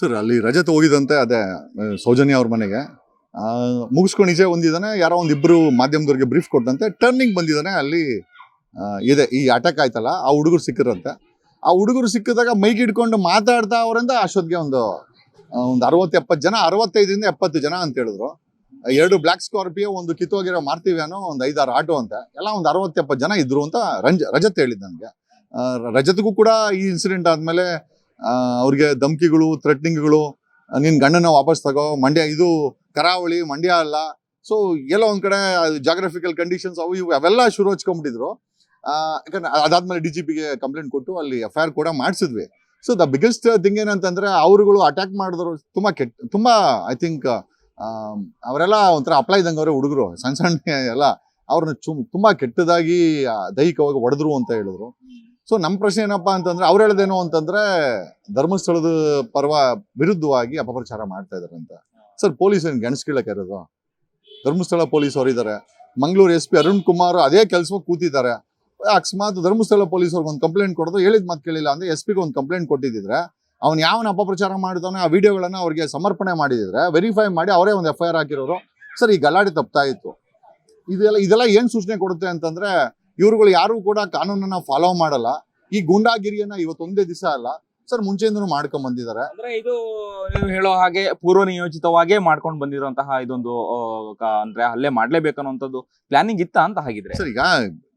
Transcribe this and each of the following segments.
Sir, ಅಲ್ಲಿ ರಜತ್ ಹೋಗಿದಂತೆ ಅದೇ ಸೌಜನ್ಯ ಅವ್ರ ಮನೆಗೆ. ಮುಗಿಸ್ಕೊಂಡು ಈಚೆ ಒಂದಿದ್ದಾನೆ ಯಾರೋ ಒಂದ್ ಇಬ್ರು ಮಾಧ್ಯಮದವ್ರಿಗೆ ಬ್ರೀಫ್ ಕೊಟ್ಟಂತೆ. ಟರ್ನಿಂಗ್ ಬಂದಿದ್ದಾನೆ. ಅಲ್ಲಿ ಇದೆ, ಈ ಅಟ್ಯಾಕ್ ಆಯ್ತಲ್ಲ, ಆ ಹುಡುಗರು ಸಿಕ್ಕಿರಂತೆ. ಆ ಹುಡುಗರು ಸಿಕ್ಕಿದಾಗ ಮೈಕ್ ಹಿಡ್ಕೊಂಡು ಮಾತಾಡ್ತಾ ಅವರಿಂದ ಅಶ್ವತ್ಗೆ ಒಂದು ಒಂದು ಅರವತ್ತು ಎಪ್ಪತ್ತು ಜನ, ಅರವತ್ತೈದರಿಂದ ಎಪ್ಪತ್ತು ಜನ ಅಂತ ಹೇಳಿದ್ರು. ಎರಡು ಬ್ಲಾಕ್ ಸ್ಕಾರ್ಪಿಯೋ ಒಂದು ಕಿತ್ತೋಗಿರೋ ಅನ್ನೋ ಒಂದು ಐದಾರು ಆಟೋ ಅಂತ. ಎಲ್ಲ ಒಂದು ಅರವತ್ತು ಎಪ್ಪತ್ತು ಜನ ಇದ್ರು ಅಂತ ರಂಜ, ರಜತ್ ಹೇಳಿದ್ ನನಗೆ. ರಜತ್ಗೂ ಕೂಡ ಈ ಇನ್ಸಿಡೆಂಟ್ ಆದಮೇಲೆ ಅವ್ರಿಗೆ ಧಮಕಿಗಳು ಥ್ರೆಟ್ನಿಂಗ್ಗಳು ನಿನ್ ಗಂಡನ ವಾಪಸ್ ತಗೋ, ಮಂಡ್ಯ ಇದು ಕರಾವಳಿ, ಮಂಡ್ಯ ಅಲ್ಲ. ಸೊ ಎಲ್ಲ ಒಂದ್ ಕಡೆ ಜಾಗ್ರಫಿಕಲ್ ಕಂಡೀಷನ್ಸ್ ಅವು ಇವು, ಅವೆಲ್ಲ ಶುರು ಹಚ್ಕೊಂಡ್ಬಿಟ್ಟಿದ್ರು. ಯಾಕಂದ್ರೆ ಅದಾದ್ಮೇಲೆ ಡಿ ಜಿ ಪಿಗೆ ಕಂಪ್ಲೇಂಟ್ ಕೊಟ್ಟು ಅಲ್ಲಿ ಎಫ್ ಐ ಆರ್ ಕೂಡ ಮಾಡಿಸಿದ್ವಿ. ಸೊ ದ ಬಿಗ್ಗೆಸ್ಟ್ ಥಿಂಗ್ ಏನಂತಂದ್ರೆ ಅವರುಗಳು ಅಟ್ಯಾಕ್ ಮಾಡಿದ್ರು ತುಂಬಾ ಕೆಟ್ಟ, ತುಂಬಾ ಐ ಥಿಂಕ್ ಅವರೆಲ್ಲ ಒಂಥರ ಅಪ್ಲೈ ಇದ್ದಂಗೆ ಅವರೇ ಹುಡುಗರು, ಸಣ್ಣ ಸಣ್ಣ ಎಲ್ಲ. ಅವ್ರನ್ನ ಚು, ತುಂಬಾ ಕೆಟ್ಟದಾಗಿ ದೈಹಿಕವಾಗಿ ಹೊಡೆದ್ರು ಅಂತ ಹೇಳಿದ್ರು. ಸೊ ನಮ್ಮ ಪ್ರಶ್ನೆ ಏನಪ್ಪಾ ಅಂತಂದ್ರೆ, ಅವ್ರು ಹೇಳದೇನು ಅಂತಂದ್ರೆ, ಧರ್ಮಸ್ಥಳದ ಪರ್ವ ವಿರುದ್ಧವಾಗಿ ಅಪಪ್ರಚಾರ ಮಾಡ್ತಾ ಇದಾರೆ ಅಂತ. ಸರ್, ಪೊಲೀಸ್ ಏನ್ ಗೆಣಸ್ಕೀಳಕ್ಕೆ ಇರೋದು ಧರ್ಮಸ್ಥಳ ಪೊಲೀಸ್ ಅವರು ಇದ್ದಾರೆ ಮಂಗಳೂರು ಎಸ್ ಪಿ ಅರುಣ್ ಕುಮಾರ್ ಅದೇ ಕೆಲಸ ಕೂತಿದ್ದಾರೆ. ಅಕಸ್ಮಾತ್ ಧರ್ಮಸ್ಥಳ ಪೊಲೀಸ್ ಅವ್ರಿಗೆ ಒಂದು ಕಂಪ್ಲೇಂಟ್ ಕೊಡೋದು, ಹೇಳಿದ್ ಮಾತು ಕೇಳಿಲ್ಲ ಅಂದ್ರೆ ಎಸ್ ಪಿಗೆ ಒಂದು ಕಂಪ್ಲೇಂಟ್ ಕೊಟ್ಟಿದ್ರೆ ಅವ್ನು ಯಾವನ ಅಪಪ್ರಚಾರ ಮಾಡಿದಾನೆ ಆ ವಿಡಿಯೋಗಳನ್ನ ಅವ್ರಿಗೆ ಸಮರ್ಪಣೆ ಮಾಡಿದ್ರೆ ವೆರಿಫೈ ಮಾಡಿ ಅವರೇ ಒಂದು ಎಫ್ ಐ ಆರ್ ಹಾಕಿರೋರು. ಸರ್, ಈ ಗಲಾಟೆ ತಪ್ತಾ ಇತ್ತು. ಇದೆಲ್ಲ ಇದೆಲ್ಲ ಏನ್ ಸೂಚನೆ ಕೊಡುತ್ತೆ ಅಂತಂದ್ರೆ, ಇವ್ರುಗಳು ಯಾರು ಕೂಡ ಕಾನೂನನ್ನ ಫಾಲೋ ಮಾಡಲ್ಲ. ಈ ಗೂಂಡಾಗಿರಿಯನ್ನ ಇವತ್ತೊಂದೇ ದಿವಸ ಅಲ್ಲ ಸರ್ ಮುಂಚೆಯಿಂದನೂ ಮಾಡ್ಕೊಂಡ್ ಬಂದಿದ್ದಾರೆ. ಅಂದ್ರೆ ಇದು ನೀವು ಹೇಳೋ ಹಾಗೆ ಪೂರ್ವ ನಿಯೋಜಿತವಾಗೇ ಮಾಡ್ಕೊಂಡು ಬಂದಿರುವಂತಹ ಇದೊಂದು ಕ- ಅಂದ್ರೆ ಹಲ್ಲೆ ಮಾಡ್ಲೇಬೇಕು ಅನ್ನುವಂಥದ್ದು ಪ್ಲಾನಿಂಗ್ ಇತ್ತ ಅಂತ ಹಾಗಿದ್ರೆ? ಸರ್ ಈಗ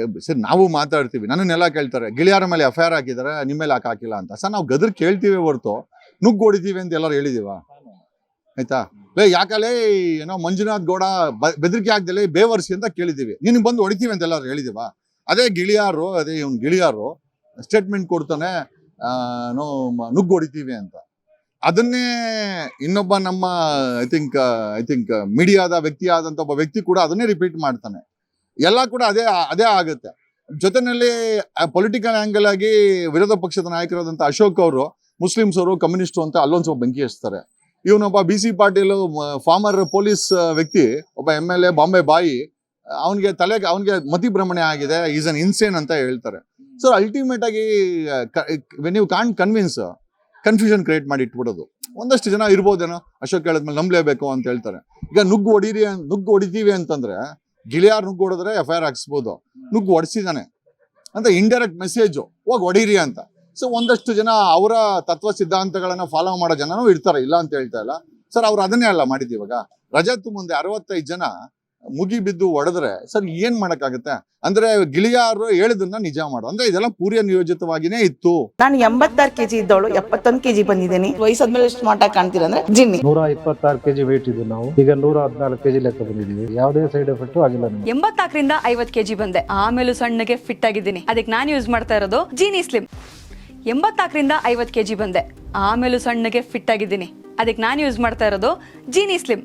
ಗ- ಸರ್ ನಾವು ಮಾತಾಡ್ತೀವಿ ನನ್ನನ್ನೆಲ್ಲ ಕೇಳ್ತಾರೆ ಗಿಳಿಯಾರ ಮೇಲೆ ಎಫ್ ಐ ಆರ್ ಹಾಕಿದ್ದಾರೆ ನಿಮ್ಮ ಮೇಲೆ ಯಾಕೆ ಹಾಕಿಲ್ಲ ಅಂತ. ಸರ್ ನಾವು ಗದ್ರ ಕೇಳ್ತೀವಿ ಹೊರತು ನುಗ್ಗ್ ಹೊಡಿತೀವಿ ಅಂತ ಎಲ್ಲರೂ ಹೇಳಿದೀವ? ಆಯ್ತಾ? ಲೇ ಯಾಕಲೇ ಏನೋ ಮಂಜುನಾಥ್ ಗೌಡ ಬ- ಬೆದರಿಕೆ ಆಗ್ದಲೇ ಬೇವರ್ಸಿ ಅಂತ ಕೇಳಿದೀವಿ. ನೀನು ಬಂದು ಹೊಡಿತೀವಿ ಅಂತ ಎಲ್ಲರೂ ಹೇಳಿದೀವ? ಅದೇ ಗಿಳಿಯಾರು ಅದೇ ಇವ್ನು ಗಿಳಿಯಾರು ಸ್ಟೇಟ್ಮೆಂಟ್ ಕೊಡ್ತಾನೆ ಆ, ನೋ ಮ- ಹೊಡಿತೀವಿ ಅಂತ. ಅದನ್ನೇ ಇನ್ನೊಬ್ಬ ನಮ್ಮ ಐ ಥಿಂಕ್ ಐ ಥಿಂಕ್ ಮೀಡಿಯಾದ ವ್ಯಕ್ತಿ ಆದಂತ ಒಬ್ಬ ವ್ಯಕ್ತಿ ಕೂಡ ಅದನ್ನೇ ರಿಪೀಟ್ ಮಾಡ್ತಾನೆ. ಎಲ್ಲ ಕೂಡ ಅದೇ ಅದೇ ಆಗುತ್ತೆ. ಜೊತೆನಲ್ಲಿ ಪೊಲಿಟಿಕಲ್ ಆ್ಯಂಗಲ್ ಆಗಿ ವಿರೋಧ ಪಕ್ಷದ ನಾಯಕರಾದಂಥ ಅಶೋಕ್ ಅವರು ಮುಸ್ಲಿಮ್ಸ್ ಅವರು ಕಮ್ಯುನಿಸ್ಟ್ ಅಂತ ಅಲ್ಲೊಂದು ಸ್ವಲ್ಪ ಬೆಂಕಿ ಹಚ್ತಾರೆ. ಇವನೊಬ್ಬ B C Patil former police ವ್ಯಕ್ತಿ ಒಬ್ಬ ಎಂ ಎಲ್ ಎ ಬಾಂಬೆ ಬಾಯಿ ಅವನಿಗೆ ತಲೆಗೆ ಅವನಿಗೆ ಮತಿಭ್ರಮಣೆ ಆಗಿದೆ ಈಸ್ ಅನ್ ಇನ್ಸೇನ್ ಅಂತ ಹೇಳ್ತಾರೆ. ಸೊ ಅಲ್ಟಿಮೇಟ್ ಆಗಿ when you can't convince confusion create ಮಾಡಿ ಇಟ್ಬಿಡೋದು. ಒಂದಷ್ಟು ಜನ ಇರ್ಬೋದೇನೋ, ಅಶೋಕ್ ಹೇಳಿದ್ಮೇಲೆ ನಂಬಲೇಬೇಕು ಅಂತ ಹೇಳ್ತಾರೆ. ಈಗ ನುಗ್ಗು ಹೊಡೀರಿ ನುಗ್ಗು ಹೊಡಿತೀವಿ ಅಂತಂದ್ರೆ, ಗಿಳಿಯಾರ್ ನುಗ್ಗು ಹೊಡೆದ್ರೆ ಎಫ್ ಐ ಆರ್ ಹಾಕ್ಸ್ಬೋದು. ನುಗ್ಗು ಹೊಡಿಸಿದಾನೆ. ಅಂತ ಇಂಡೈರೆಕ್ಟ್ ಮೆಸೇಜ್ ಹೋಗಿ ಹೊಡೀರಿ ಅಂತ. ಸೊ ಒಂದಷ್ಟು ಜನ ಅವರ ತತ್ವ ಸಿದ್ಧಾಂತಗಳನ್ನ ಫಾಲೋ ಮಾಡೋ ಜನನೂ ಇರ್ತಾರೆ. ಇಲ್ಲ ಅಂತ ಹೇಳ್ತಾ ಇಲ್ಲ. ಸರ್ ಅವ್ರು ಅದನ್ನೇ ಅಲ್ಲ ಮಾಡಿದ್ದು ಇವಾಗ. ರಜತ್ ಮುಂದೆ ಅರವತ್ತೈದು ಜನ ಮುಗಿ ಬಿದ್ದು ಹೊಡೆದ್ರೆ ಸರ್ ಏನ್ ಮಾಡಕ್ಕಾಗತ್ತೆ? ಅಂದ್ರೆ ಗಿಳಿಯಾರು ಹೇಳಿದನ್ನ ನಿಜ ಮಾಡು. ಅಂದ್ರೆ ಇದೆಲ್ಲ ಪೂರ್ಯ ನಿಯೋಜಿತವಾಗಿನೇ ಇತ್ತು. ನಾನು ಎಂಬತ್ತಾರು ಕೆಜಿ ಇದ್ದವಳು ಎಪ್ಪತ್ತೊಂದು ಕೆಜಿ ಬಂದಿದ್ದೀನಿ. ವಯಸ್ಸಾದ್ಮೇಲೆ ಎಷ್ಟು ಆಗಿ ಕಾಣ್ತೀರ ಅಂದ್ರೆ ಜಿನ್ನಿ. ನೂರ ಇಪ್ಪತ್ತಾರು ಕೆಜಿ ವೇಟ್ ಇದ್ದು ನಾವು. ಈಗ ನೂರ ಹದಿನಾಲ್ಕು ಕೆಜಿ ಲೆಕ್ಕ ಬಂದಿದ್ದೀವಿ. ಯಾವುದೇ ಸೈಡ್ ಎಫೆಕ್ಟ್ ಆಗಿಲ್ಲ ನಮಗೆ. ಎಂಬತ್ನಾಲ್ಕರಿಂದ ಐವತ್ ಕೆಜಿ ಬಂದೆ. ಆಮೇಲೂ ಸಣ್ಣಗೆ ಫಿಟ್ ಆಗಿದ್ದೀನಿ. ಅದಕ್ಕೆ ನಾನು ಯೂಸ್ ಮಾಡ್ತಾ ಇರೋದು ಜೀನಿ ಸ್ಲಿಮ್ ಎಂಬತ್ನಾಲ್ಕರಿಂದ ಐವತ್ ಕೆಜಿ ಬಂದೆ. ಆಮೇಲೂ ಸಣ್ಣಗೆ ಫಿಟ್ ಆಗಿದ್ದೀನಿ. ಅದಕ್ಕೆ ನಾನು ಯೂಸ್ ಮಾಡ್ತಾ ಇರೋದು ಜೀನಿ ಸ್ಲಿಮ್